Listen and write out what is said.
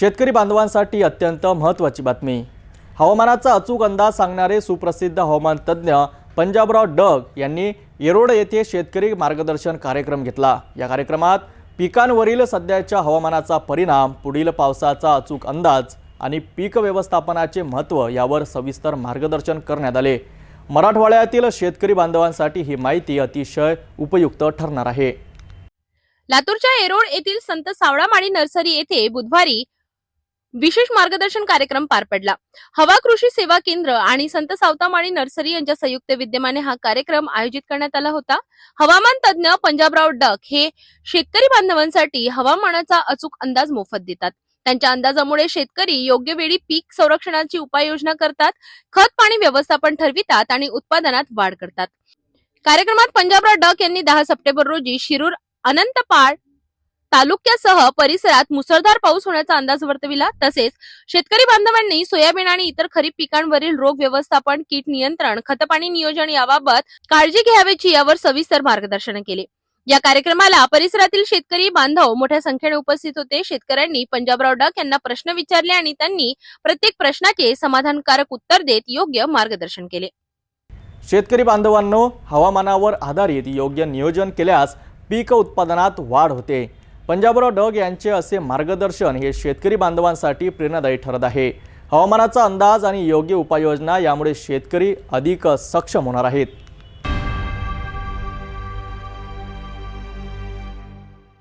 शेतकरी बांधवांसाठी अत्यंत महत्त्वाची बातमी. हवामानाचा अचूक अंदाज सांगणारे सुप्रसिद्ध हवामान तज्ज्ञ पंजाबराव डग यांनी येरोड येथे शेतकरी मार्गदर्शन कार्यक्रम घेतला. या कार्यक्रमात पिकांवरील सध्याच्या हवामानाचा परिणाम पुढील पावसाचा अचूक अंदाज आणि पीक व्यवस्थापनाचे महत्त्व यावर सविस्तर मार्गदर्शन करण्यात आले. मराठवाड्यातील शेतकरी बांधवांसाठी ही माहिती अतिशय उपयुक्त ठरणार आहे. लातूरच्या येरोड येथील संत सावळामाळी नर्सरी येथे बुधवारी विशेष मार्गदर्शन कार्यक्रम पार पडला. हवा कृषी सेवा केंद्र आणि संत सावतामाळी नर्सरी यांच्या संयुक्त विद्यमाने हा कार्यक्रम आयोजित करण्यात आला होता. हवामान तज्ज्ञ पंजाबराव डक हे शेतकरी बांधवांसाठी हवामानाचा अचूक अंदाज मोफत देतात. त्यांच्या अंदाजामुळे शेतकरी योग्य वेळी पीक संरक्षणाची उपाययोजना करतात खत पाणी व्यवस्थापन ठरवितात आणि उत्पादनात वाढ करतात. कार्यक्रमात पंजाबराव डक यांनी दहा सप्टेंबर रोजी शिरूर अनंतपाळ तालुक्यासह परिसरात मुसळधार पाऊस होण्याचा अंदाज वर्तविला. तसेच शेतकरी बांधवांनी सोयाबीन आणि इतर खरीप पिकांवरील रोग व्यवस्थापन कीट नियंत्रण खतपाणी नियोजन याबाबत काळजी घ्यावीची यावर सविस्तर मार्गदर्शन केले. या कार्यक्रमाला परिसरातील शेतकरी बांधव मोठ्या संख्येने उपस्थित होते. शेतकऱ्यांनी पंजाबराव डक यांना प्रश्न विचारले आणि त्यांनी प्रत्येक प्रश्नाचे समाधानकारक उत्तर देत योग्य मार्गदर्शन केले. शेतकरी बांधवांनो हवामानावर आधारित योग्य नियोजन केल्यास पीक उत्पादनात वाढ होते. पंजाबराव डग यांचे असे मार्गदर्शन हे शेतकरी बांधवांसाठी प्रेरणादायी ठरत आहे. हवामानाचा अंदाज आणि योग्य उपाययोजना यामुळे शेतकरी अधिक सक्षम होणार आहेत.